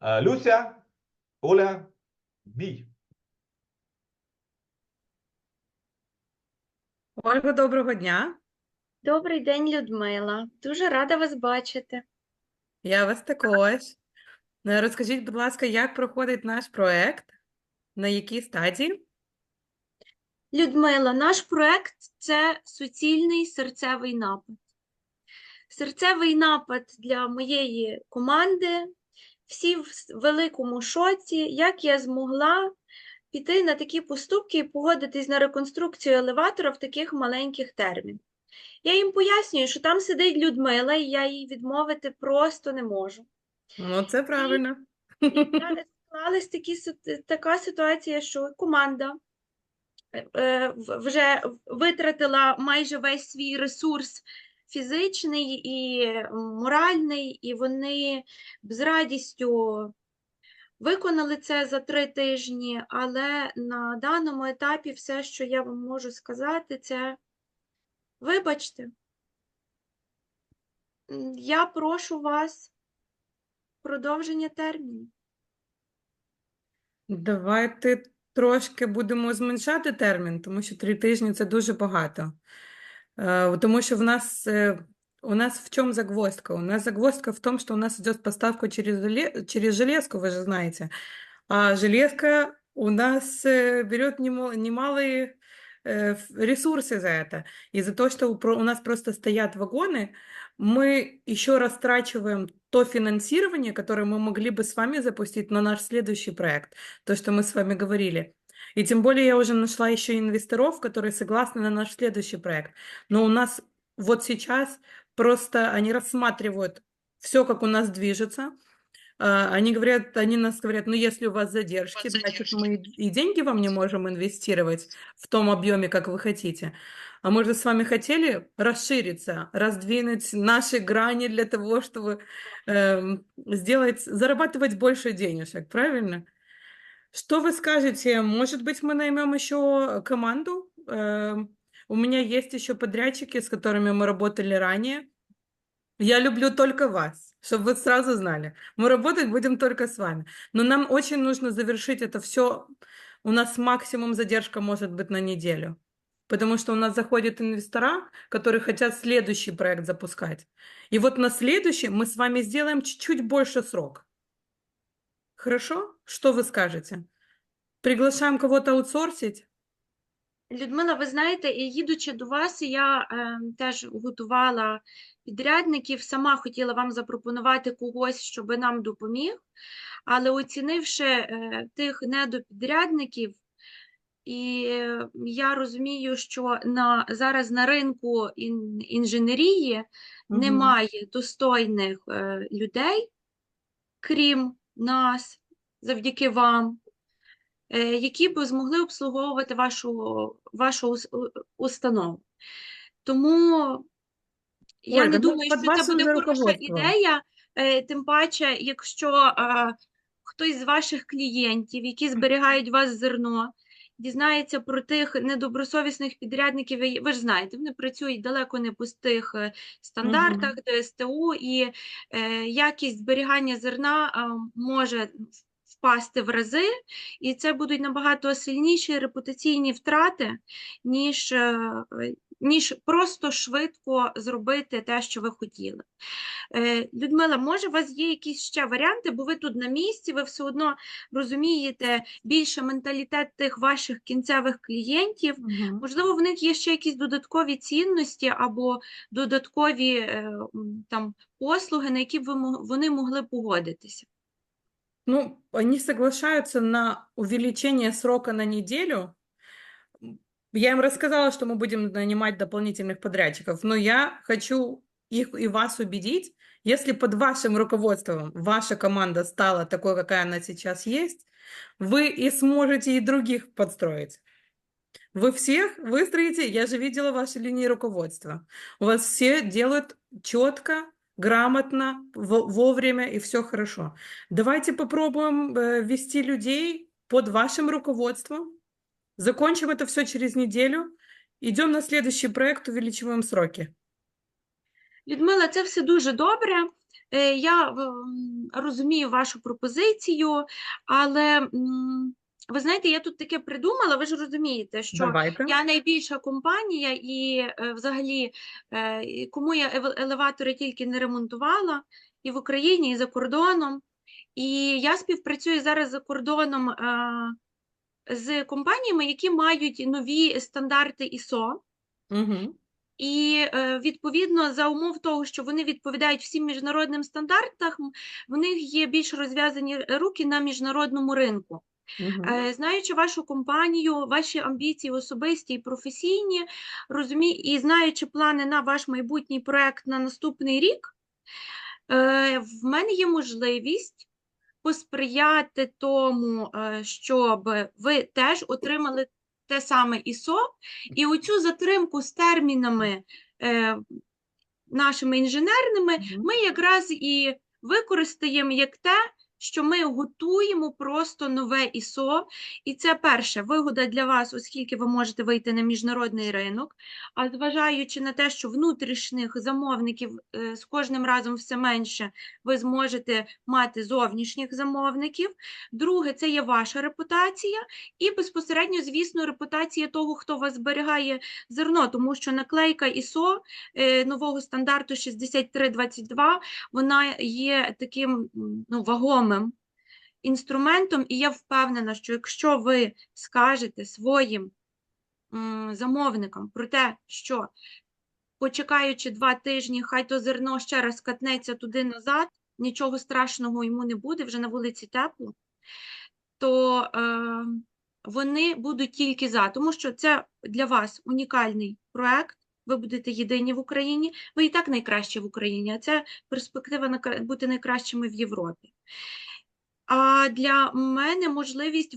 Е, Люся, Оля, бій. Ольга, доброго дня. Добрий день, Людмила. Дуже рада вас бачити. Я вас також. Е, Розкажіть, будь ласка, як проходить наш проект? На якій стадії? Людмила, наш проект це суцільний серцевий напад. Серцевий напад для моєї команди. Всі в великому шоці, як я змогла піти на такі поступки і погодитись на реконструкцію елеватора в таких маленьких термінах. Я їм пояснюю, що там сидить Людмила, і я їй відмовити просто не можу. Ну, це правильно. Зараз склалась такі, така ситуація, що команда е, вже витратила майже весь свій ресурс фізичний і моральний, і вони з радістю виконали це за три тижні, але на даному етапі все, що я вам можу сказати, це вибачте. Я прошу вас продовження терміну. Давайте трошки будемо зменшати термін, тому що три тижні це дуже багато. Е, Тому що в нас, е, у нас в чем загвоздка? У нас загвоздка в том, что у нас идет поставка через, через железку, вы же знаете. А железка у нас э, берет немалые э, ресурсы за это. Из-за того, что у нас просто стоят вагоны, мы еще растрачиваем то финансирование, которое мы могли бы с вами запустить на наш следующий проект, то, что мы с вами говорили. И тем более я уже нашла еще инвесторов, которые согласны на наш следующий проект. Но у нас вот сейчас просто они рассматривают все, как у нас движется. А, Они говорят, они нас говорят, ну если у вас задержки, значит мы и деньги вам не можем инвестировать в том объеме, как вы хотите. А мы же с вами хотели расшириться, раздвинуть наши грани для того, чтобы эм, сделать, зарабатывать больше денежек, правильно? Что вы скажете? Может быть, мы наймем еще команду? Эм, У меня есть еще подрядчики, с которыми мы работали ранее. Я люблю только вас, чтобы вы сразу знали. Мы работать будем только с вами. Но нам очень нужно завершить это все. У нас максимум задержка может быть на неделю. Потому что у нас заходят инвестора, которые хотят следующий проект запускать. И вот на следующий мы с вами сделаем чуть-чуть больше срок. Хорошо? Что вы скажете? Приглашаем кого-то аутсорсить? Людмила, ви знаєте, і їдучи до вас, я е, теж готувала підрядників, сама хотіла вам запропонувати когось, щоб нам допоміг, але оцінивши е, тих недопідрядників, і е, я розумію, що на, зараз на ринку ін, інженерії Мгм. немає достойних е, людей, крім нас, завдяки вам, е, які б змогли обслуговувати вашу, вашу ус- установу. Тому я не ну, думаю, що це буде хороша ідея, е, тим паче, якщо хтось з ваших клієнтів, які зберігають у вас зерно, дізнається про тих недобросовісних підрядників, ви ж знаєте, вони працюють далеко не по тих е, стандартах ДСТУ, і е, якість зберігання зерна е, може впасти в рази, і це будуть набагато сильніші репутаційні втрати, ніж, е, ніж просто швидко зробити те, що ви хотіли. Е, Людмила, може, у вас є якісь ще варіанти, бо ви тут на місці, ви все одно розумієте більше менталітет тих ваших кінцевих клієнтів. Мгм. Можливо, в них є ще якісь додаткові цінності або додаткові е, там послуги, на які б вони могли погодитися. Ну, они соглашаются на увеличение срока на неделю. Я им рассказала, что мы будем нанимать дополнительных подрядчиков, но я хочу их и вас убедить, если под вашим руководством ваша команда стала такой, какая она сейчас есть, вы и сможете и других подстроить. Вы всех выстроите, я же видела ваши линии руководства. У вас все делают четко, грамотно, вовремя и все хорошо. Давайте попробуем э, ввести людей под вашим руководством. Закончим это все через неделю. Идем на следующий проект, увеличиваем сроки. Людмила, це все дуже добре. е, я розумію вашу пропозицію, але ви знаєте, я тут таке придумала, ви ж розумієте, що Давайте. я найбільша компанія, і е, взагалі, е, кому я елеватори тільки не ремонтувала, і в Україні, і за кордоном. І я співпрацюю зараз за кордоном е, з компаніями, які мають нові стандарти ISO. Угу. І відповідно за умов того, що вони відповідають всім міжнародним стандартам, в них є більш розв'язані руки на міжнародному ринку. Угу. Знаючи вашу компанію, ваші амбіції особисті і професійні, розумі... і знаючи плани на ваш майбутній проект на наступний рік, е, в мене є можливість посприяти тому, е, щоб ви теж отримали те саме ISO, і оцю затримку з термінами нашими інженерними ми якраз і використаємо як те, що ми готуємо просто нове ISO, і це перше вигода для вас, оскільки ви можете вийти на міжнародний ринок. А зважаючи на те, що внутрішніх замовників е, з кожним разом все менше, ви зможете мати зовнішніх замовників. Друге, це є ваша репутація, і безпосередньо, звісно, репутація того, хто вас зберігає зерно, тому що наклейка ISO е, нового стандарту 6322, вона є таким ну, вагомим інструментом, і я впевнена, що якщо ви скажете своїм замовникам про те, що почекаючи два тижні, хай то зерно ще раз катнеться туди назад, нічого страшного йому не буде, вже на вулиці тепло, то е, вони будуть тільки за, тому що це для вас унікальний проект. Ви будете єдині в Україні, ви і так найкращі в Україні, а це перспектива бути найкращими в Європі. А для мене можливість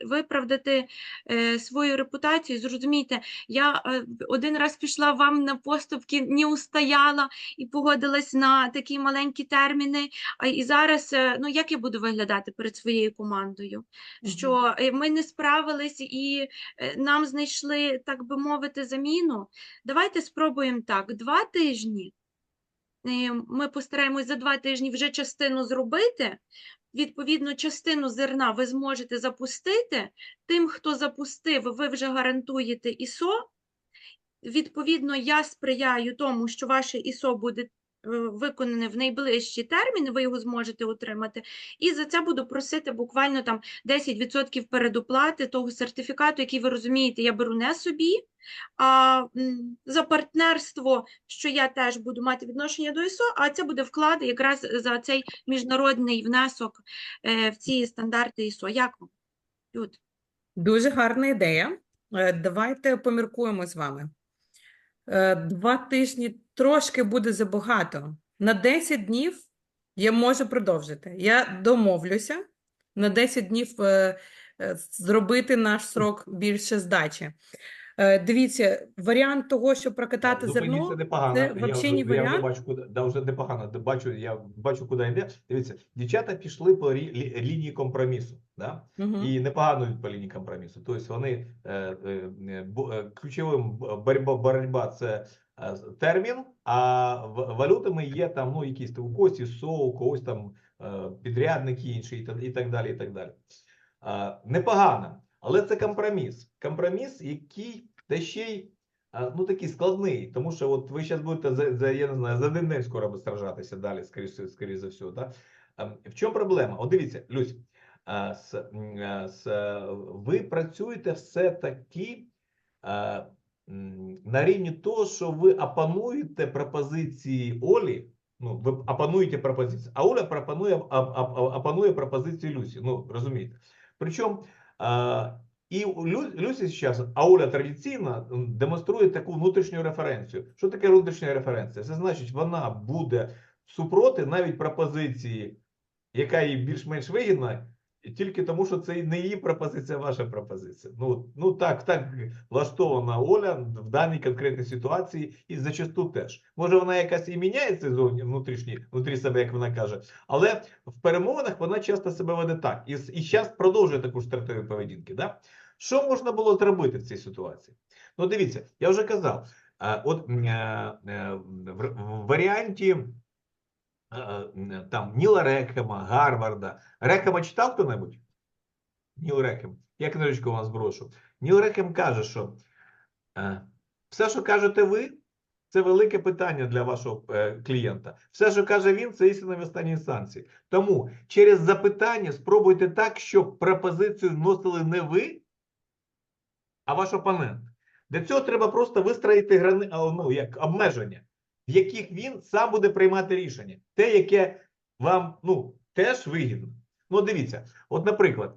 виправдати е, свою репутацію. Зрозумійте, я е, один раз пішла вам на поступки, не устояла і погодилась на такі маленькі терміни. І зараз, е, ну як я буду виглядати перед своєю командою? Що ми не справились і нам знайшли, так би мовити, заміну. Давайте спробуємо так: два тижні. Ми постараємось за два тижні вже частину зробити. Відповідно, частину зерна ви зможете запустити. Тим, хто запустив, ви вже гарантуєте ІСО. Відповідно, я сприяю тому, що ваше ІСО буде виконане в найближчі терміни, ви його зможете отримати. І за це буду просити буквально там 10% передоплати того сертифікату, який ви розумієте, я беру не собі. А за партнерство, що я теж буду мати відношення до ISO, а це буде вклад якраз за цей міжнародний внесок е, в ці стандарти ISO. Як вам? Люд? Дуже гарна ідея. Е, Давайте поміркуємо з вами. Е, Два тижні трошки буде забагато. На 10 днів я можу продовжити. Я домовлюся на 10 днів е, е, зробити наш срок більше здачі. Е, Дивіться, варіант того, щоб прокатати Ну, зерно, це непогано. це я вже, не я вже бачу, куди, да, вже непогано. Бачу, я бачу, куди йде. Дивіться, дівчата пішли по рі- лі- лінії компромісу. Да? Мгм. І непогано йдуть по лінії компромісу. Тобто вони е, е, е, е, ключовим боротьба, боротьба це термін, а валютами є там ну, якісь там у когось ІСО, когось там е, підрядник інший і та- і так далі. І так далі. Непогано, але це компроміс. Компроміс, який та ще й ну, такий складний, тому що от ви зараз будете за, за, я не знаю, за один день скоро буде сражатися далі, скоріше, скоріше за все. Да? В чому проблема? От дивіться, Люсь, з, з, ви працюєте все-таки на рівні того, що ви опануєте пропозиції Олі, ну, ви опануєте пропозиції, а Оля пропонує, оп- оп- опанує пропозиції Люсі, ну, розумієте. Причому і Люсі зараз, Ауля Оля традиційно демонструє таку внутрішню референцію. Що таке внутрішня референція? Це значить, вона буде супроти навіть пропозиції, яка їй більш-менш вигідна, тільки тому, що це не її пропозиція, а ваша пропозиція. Ну, ну так, так влаштована Оля в даній конкретній ситуації і зачасту теж. Може, вона якась і міняється зовні внутрішні, внутрі себе, як вона каже, але в перемовинах вона часто себе веде так. І, і зараз продовжує таку ж стратегію поведінки. Да? Що можна було зробити в цій ситуації? Ну, дивіться, я вже казав, е, от е, е, в, варіанті там Ніла Рекхема, Гарварда. Рекхема читав хто-небудь? Ніл Рекхем. Я книжечку вам зброшу. Ніл Рекхем каже, що е, все, що кажете ви, це велике питання для вашого е, клієнта. Все, що каже він, це істина в останній інстанції. Тому через запитання спробуйте так, щоб пропозицію вносили не ви, а ваш опонент. Для цього треба просто вистроїти грани, ну, як обмеження, в яких він сам буде приймати рішення. Те, яке вам ну, теж вигідно. Ну, дивіться, от, наприклад,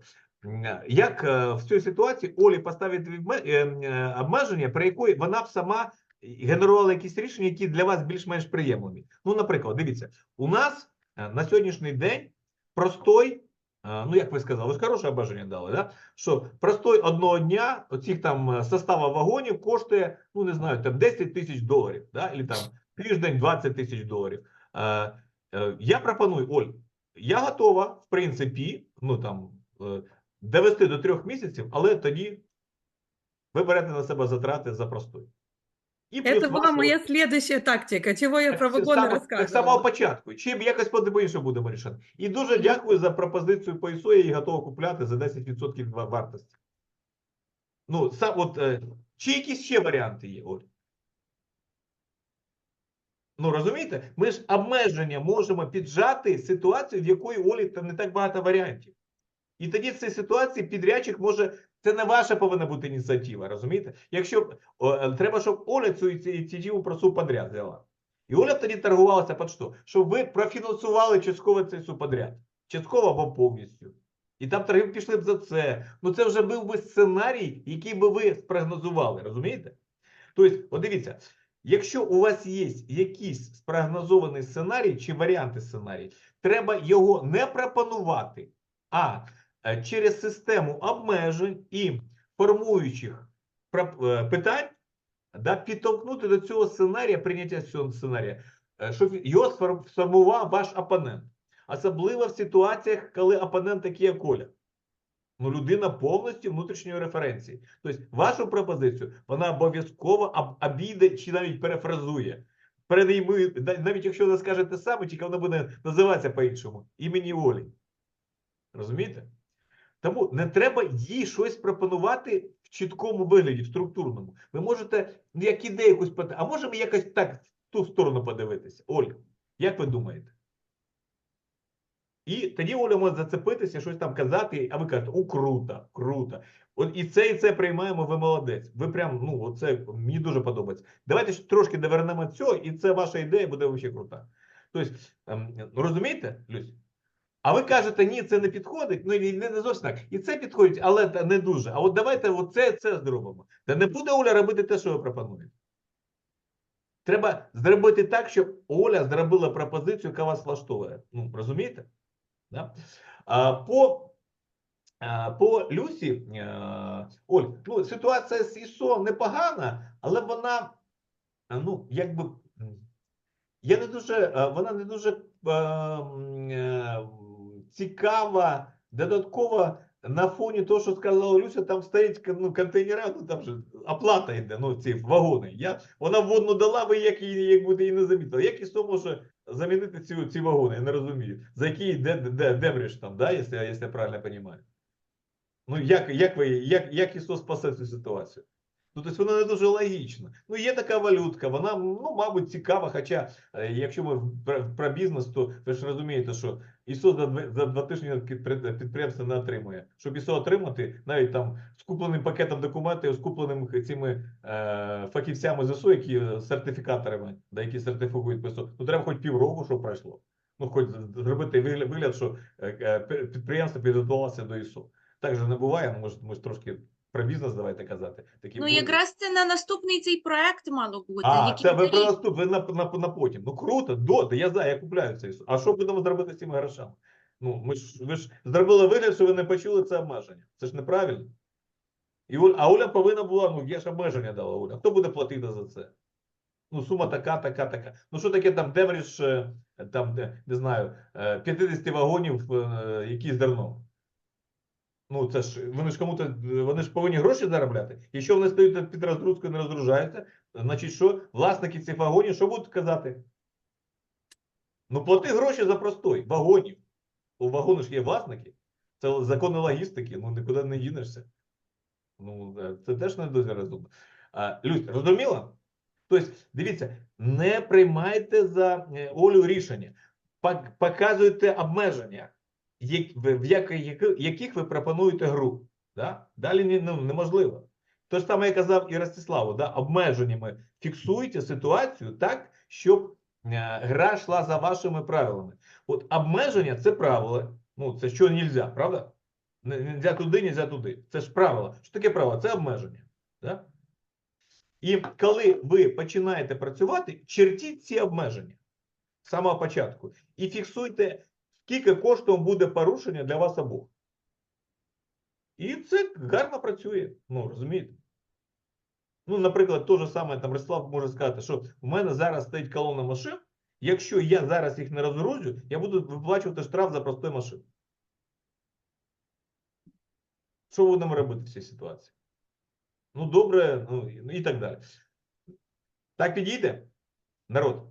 як е, в цій ситуації Олі поставити відме- е, е, обмеження, при якої вона б сама генерувала якісь рішення, які для вас більш-менш приємливі. Ну, наприклад, дивіться, у нас на сьогоднішній день простой, ну як ви сказали, ви ж хороше обмеження дали, да? що простой одного дня оцих там состава вагонів коштує, ну не знаю, там 10 тисяч доларів, да? або там тиждень 20 тисяч доларів. Е, е, я пропоную, Оль, я готова, в принципі, ну там е, довести до трьох місяців, але тоді ви берете на себе затрати за простой. І плюс Это была вашого- моя следующая тактика. Чего я про так, вагоны само- так самого рассказывала? початку. Чим якось по-іншому будемо рішати. І дуже дякую за пропозицію по ІСО, я її готовий купляти за 10% ва- вартості. Ну, сам, от, е, чи якісь ще варіанти є, Оль? Ну, розумієте? Ми ж обмеження можемо піджати ситуацію, в якої Олі там не так багато варіантів. І тоді в цій ситуації підрядчик може. Це не ваша повинна бути ініціатива, розумієте? Якщо о, е, треба, щоб Оля цю іці- ініціативу про субподряд взяла. І Оля тоді торгувалася під що? Щоб ви профінансували частково цей субподряд. Частково або повністю. І там торги пішли б за це. Ну це вже був би сценарій, який би ви спрогнозували, розумієте? Тобто, от дивіться, якщо у вас є якийсь спрогнозований сценарій чи варіанти сценарій, треба його не пропонувати, а е, через систему обмежень і формуючих е, питань да, підтолкнути до цього сценарія, прийняття цього сценарія, е, щоб його сформував ваш опонент. Особливо в ситуаціях, коли опонент такий, як Коля. Ну, людина повністю внутрішньої референції. Тобто, вашу пропозицію вона обов'язково обійде чи навіть перефразує. Передіймує, навіть якщо вона скаже те саме, тільки вона буде називатися по-іншому. Імені Олі. Розумієте? Тому не треба їй щось пропонувати в чіткому вигляді, в структурному. Ви можете ну, як ідею якусь пот- а можемо якось так в ту сторону подивитися. Оля, як ви думаєте? І тоді Оля може зацепитися, щось там казати, а ви кажете, о, круто, круто. От і це, і це приймаємо, ви молодець. Ви прям, ну, оце мені дуже подобається. Давайте ж трошки довернемо цього, і це ваша ідея буде взагалі крута. Тобто, ем, ну, розумієте, Люсь? А ви кажете, ні, це не підходить. Ну і не, не зовсім так. І це підходить, але не дуже. А от давайте оце це зробимо. Та не буде Оля робити те, що ви пропонуєте. Треба зробити так, щоб Оля зробила пропозицію, яка вас влаштовує. Ну, розумієте? Да? А, по, а, по Люсі, а, Оль, ну, ситуація з ІСО непогана, але вона, ну, якби. я не дуже, е, вона не дуже е, е, цікава, додатково на фоні того, що сказала Люся, там стоїть ну, контейнера, ну там же оплата йде, ну ці вагони. Я, вона водну дала, ви як її, як буде її не замітили. Як ІСО може замінити ці, ці вагони? Я не розумію. За які де, де, демріж там, да, якщо я правильно розумію. Ну, як, як, ви, як, як Ісус спасе цю ситуацію? Ну, тобто вона не дуже логічна. Ну, є така валютка, вона, ну, мабуть, цікава. Хоча, е, якщо ми про, бізнес, то ви ж розумієте, що ІСО за, два- за два тижні підприємство не отримує. Щоб ІСО отримати, навіть там з купленим пакетом документів, з купленим цими е, фахівцями ЗСУ, які сертифікаторами, да, які сертифікують ПСО, ну треба хоч півроку, щоб пройшло. Ну, хоч зробити вигляд, що е, е, підприємство підготувалося до ІСО. Так же не буває, ну, ми ж, ми ж трошки про бізнес давайте казати. Такі Ну, були. якраз це на наступний цей проект мало бути. А, це ви про наступ, ви на, на, на потім. Ну круто, до, да, я знаю, я купляю це. А що будемо зробити з цими грошами? Ну, ми ж, ви ж зробили вигляд, що ви не почули це обмеження. Це ж неправильно. І, Оль- а Оля повинна була, ну я ж обмеження дала Оля. Хто буде платити за це? Ну, сума така, така, така. Ну, що таке там демріж, е, там, де, не знаю, е, 50 вагонів, е, які зерно? Ну, це ж вони ж кому-то вони ж повинні гроші заробляти. Якщо вони стоять під розгрузкою, не розгружаються, значить, що власники цих вагонів що будуть казати? Ну, плати гроші за простой вагонів. У вагону ж є власники. Це закони логістики, ну нікуди не дінешся. Ну, е, це теж не дуже розумно. Люсь, розуміла? Тобто, дивіться, не приймайте за е, Олю рішення, показуйте обмеження, в яких, ви пропонуєте гру. Да? Далі не, ну, неможливо. То ж саме я казав і Ростиславу, да? обмеженнями фіксуйте ситуацію так, щоб е, гра йшла за вашими правилами. От обмеження це правило. Ну, це що нельзя, правда? Не- Нельзя туди, нельзя туди. Це ж правило. Що таке правило? Це обмеження. Да? І коли ви починаєте працювати, чертіть ці обмеження з самого початку. І фіксуйте, скільки коштом буде порушення для вас обох. І це гарно працює. Ну, розумієте? Ну, наприклад, то же саме там Ростислав може сказати, що в мене зараз стоїть колона машин. Якщо я зараз їх не розгрузю, я буду виплачувати штраф за простої машини. Що будемо робити в цій ситуації? Ну, добре, ну і так далі. Так підійде? Народ.